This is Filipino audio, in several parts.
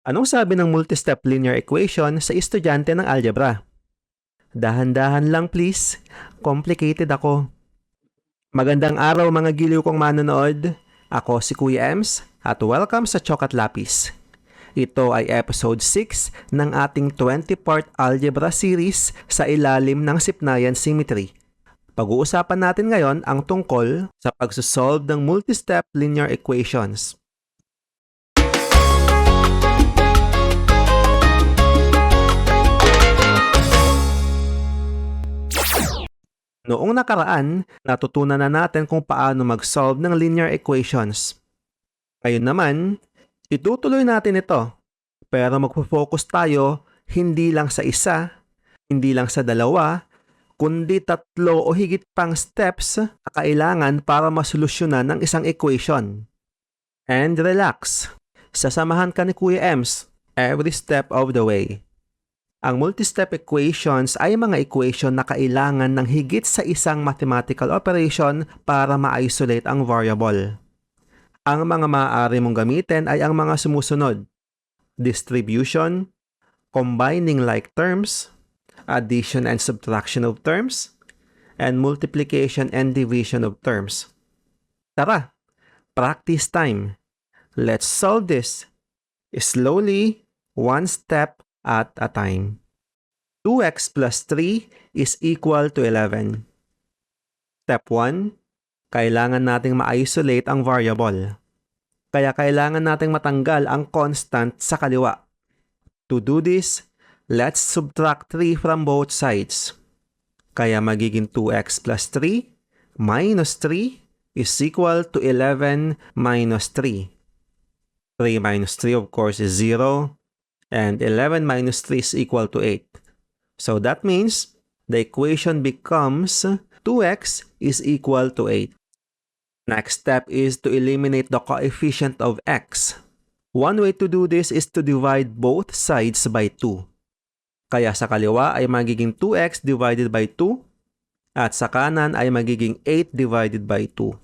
Anong sabi ng multi-step linear equation sa estudyante ng algebra? Dahan-dahan lang please. Complicated ako. Magandang araw mga giliw kong manonood. Ako si Kuya Ems at welcome sa Chokat Lapis. Ito ay episode 6 ng ating 20-part algebra series sa ilalim ng Sipnayan Symmetry. Pag-uusapan natin ngayon ang tungkol sa pagsosolve ng multi-step linear equations. Noong nakaraan, natutunan na natin kung paano mag-solve ng linear equations. Ngayon naman, itutuloy natin ito. Pero magpo-focus tayo hindi lang sa isa, hindi lang sa dalawa, kundi tatlo o higit pang steps na kailangan para masolusyonan ng isang equation. And relax, sasamahan ka ni Kuya Ems every step of the way. Ang multi-step equations ay mga equation na kailangan ng higit sa isang mathematical operation para ma-isolate ang variable. Ang mga maaari mong gamitin ay ang mga sumusunod. Distribution, combining like terms, addition and subtraction of terms, and multiplication and division of terms. Tara, practice time. Let's solve this slowly, one step at a time. 2x plus 3 is equal to 11. Step 1, kailangan nating ma-isolate ang variable. Kaya kailangan nating matanggal ang constant sa kaliwa. To do this, let's subtract 3 from both sides. Kaya magiging 2x plus 3 minus 3 is equal to 11 minus 3. 3 minus 3 of course is 0 and 11 minus 3 is equal to 8. So that means the equation becomes 2x is equal to 8. Next step is to eliminate the coefficient of x. One way to do this is to divide both sides by 2. Kaya sa kaliwa ay magiging 2x divided by 2 at sa kanan ay magiging 8 divided by 2.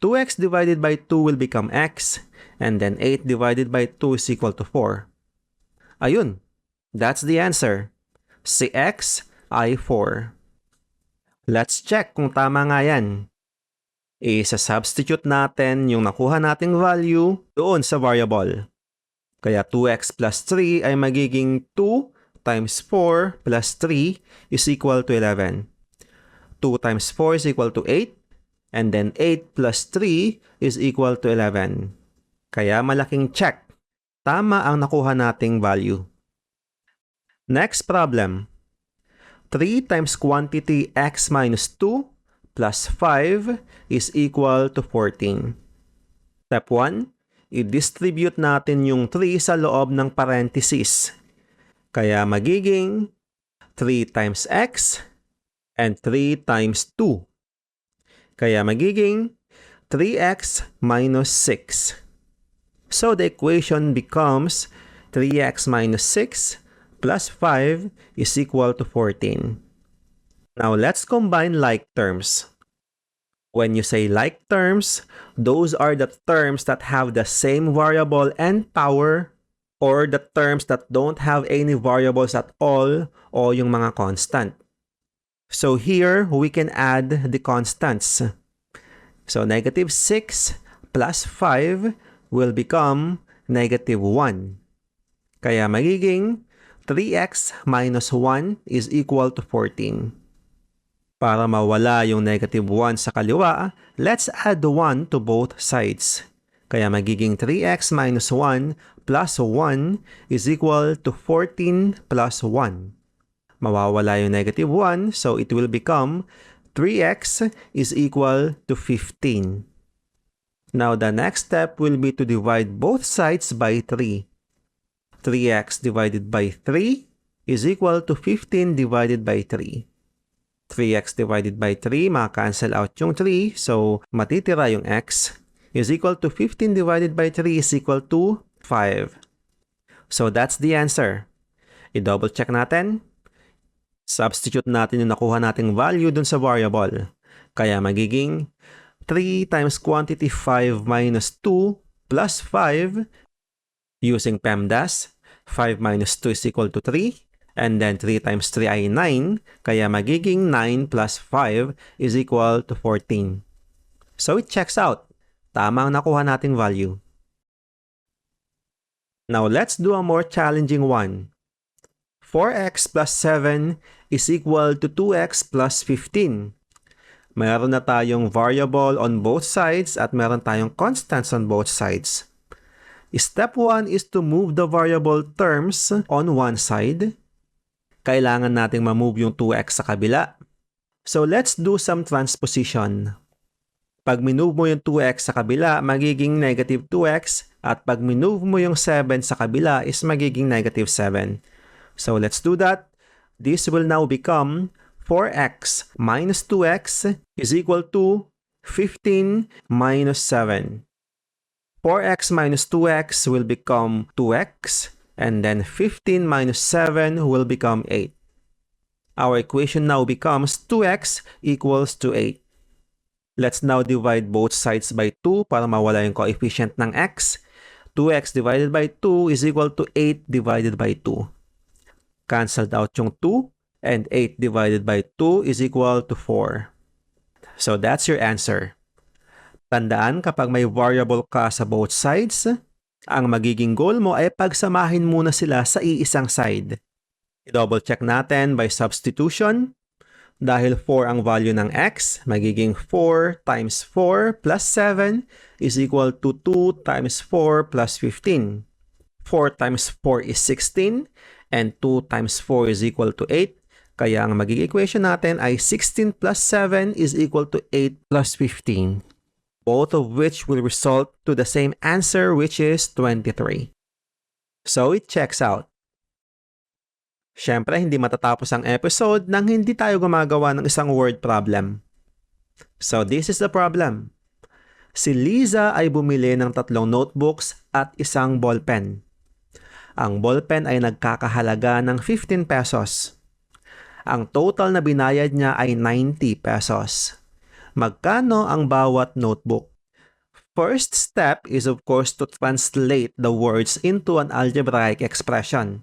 2x divided by 2 will become x and then 8 divided by 2 is equal to 4. Ayun, that's the answer. Si x ay 4. Let's check kung tama nga yan. Isa-substitute natin yung nakuha nating value doon sa variable. Kaya 2x plus 3 ay magiging 2 times 4 plus 3 is equal to 11. 2 times 4 is equal to 8. And then 8 plus 3 is equal to 11. Kaya malaking check. Tama ang nakuha nating value. Next problem. 3 times quantity x minus 2 plus 5 is equal to 14. Step 1, i-distribute natin yung 3 sa loob ng parenthesis. Kaya magiging 3 times x and 3 times 2. Kaya magiging 3x minus 6. So the equation becomes 3x minus 6 plus 5 is equal to 14. Now let's combine like terms. When you say like terms, those are the terms that have the same variable and power or the terms that don't have any variables at all o yung mga constant. So here, we can add the constants. So negative 6 plus 5 will become negative 1. Kaya magiging 3x minus 1 is equal to 14. Para mawala yung negative 1 sa kaliwa, let's add 1 to both sides. Kaya magiging 3x minus 1 plus 1 is equal to 14 plus 1. Mawawala yung negative 1, so it will become 3x is equal to 15. Now the next step will be to divide both sides by 3. 3x divided by 3 is equal to 15 divided by 3. 3x divided by 3, maka-cancel out yung 3. So, matitira yung x is equal to 15 divided by 3 is equal to 5. So, that's the answer. I-double check natin. Substitute natin yung nakuha nating value dun sa variable. Kaya magiging 3 times quantity 5 minus 2 plus 5 Using PEMDAS, 5 minus 2 is equal to 3. And then 3 times 3 ay 9. Kaya magiging 9 plus 5 is equal to 14. So it checks out. Tama ang nakuha nating value. Now let's do a more challenging one. 4x plus 7 is equal to 2x plus 15. Meron na tayong variable on both sides at meron tayong constants on both sides. Step 1 is to move the variable terms on one side. Kailangan nating ma-move yung 2x sa kabila. So let's do some transposition. Pag minove mo yung 2x sa kabila, magiging negative 2x at pag minove mo yung 7 sa kabila is magiging negative 7. So let's do that. This will now become 4x minus 2x is equal to 15 minus 7. 4x minus 2x will become 2x, and then 15 minus 7 will become 8. Our equation now becomes 2x equals to 8. Let's now divide both sides by 2 para mawala yung coefficient ng x. 2x divided by 2 is equal to 8 divided by 2. Cancelled out yung 2, and 8 divided by 2 is equal to 4. So that's your answer. Tandaan kapag may variable ka sa both sides, ang magiging goal mo ay pagsamahin muna sila sa iisang side. I-double check natin by substitution. Dahil 4 ang value ng x, magiging 4 times 4 plus 7 is equal to 2 times 4 plus 15. 4 times 4 is 16 and 2 times 4 is equal to 8. Kaya ang magiging equation natin ay 16 plus 7 is equal to 8 plus 15 both of which will result to the same answer which is 23. So it checks out. Siyempre, hindi matatapos ang episode nang hindi tayo gumagawa ng isang word problem. So this is the problem. Si Liza ay bumili ng tatlong notebooks at isang ballpen. Ang ballpen ay nagkakahalaga ng 15 pesos. Ang total na binayad niya ay 90 pesos magkano ang bawat notebook. First step is of course to translate the words into an algebraic expression.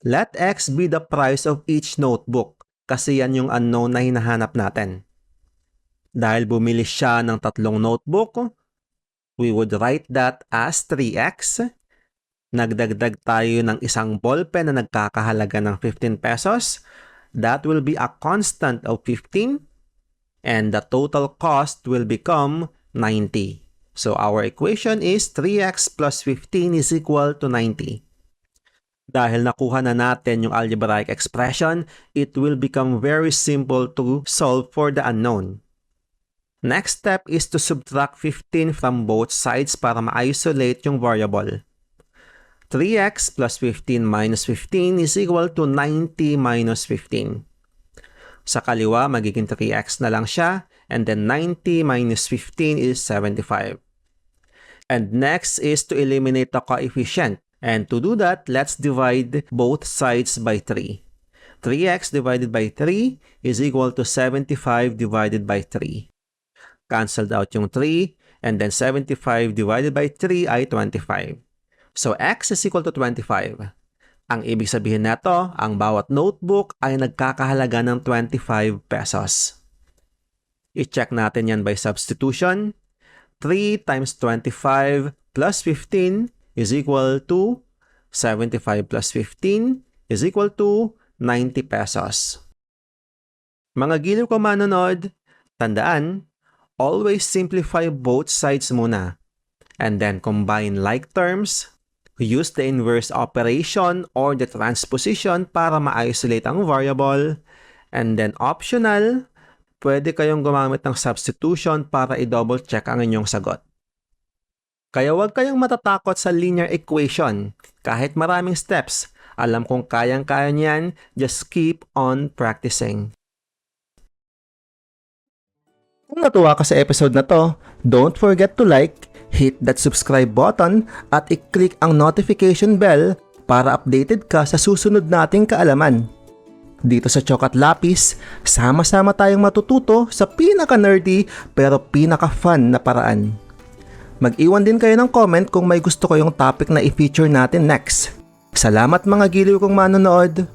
Let x be the price of each notebook kasi yan yung unknown na hinahanap natin. Dahil bumili siya ng tatlong notebook, we would write that as 3x. Nagdagdag tayo ng isang ballpen na nagkakahalaga ng 15 pesos. That will be a constant of 15 and the total cost will become 90. So our equation is 3x plus 15 is equal to 90. Dahil nakuha na natin yung algebraic expression, it will become very simple to solve for the unknown. Next step is to subtract 15 from both sides para ma-isolate yung variable. 3x plus 15 minus 15 is equal to 90 minus 15. Sa kaliwa, magiging 3x na lang siya. And then 90 minus 15 is 75. And next is to eliminate the coefficient. And to do that, let's divide both sides by 3. 3x divided by 3 is equal to 75 divided by 3. Cancelled out yung 3, and then 75 divided by 3 ay 25. So x is equal to 25. Ang ibig sabihin nito, ang bawat notebook ay nagkakahalaga ng 25 pesos. I-check natin yan by substitution. 3 times 25 plus 15 is equal to 75 plus 15 is equal to 90 pesos. Mga giliw ko manonood, tandaan, always simplify both sides muna and then combine like terms use the inverse operation or the transposition para ma-isolate ang variable. And then optional, pwede kayong gumamit ng substitution para i-double check ang inyong sagot. Kaya huwag kayong matatakot sa linear equation. Kahit maraming steps, alam kong kayang-kaya niyan, just keep on practicing. Kung natuwa ka sa episode na to, don't forget to like, hit that subscribe button at i-click ang notification bell para updated ka sa susunod nating kaalaman. Dito sa Chokat Lapis, sama-sama tayong matututo sa pinaka-nerdy pero pinaka-fun na paraan. Mag-iwan din kayo ng comment kung may gusto kayong topic na i-feature natin next. Salamat mga giliw kong manonood!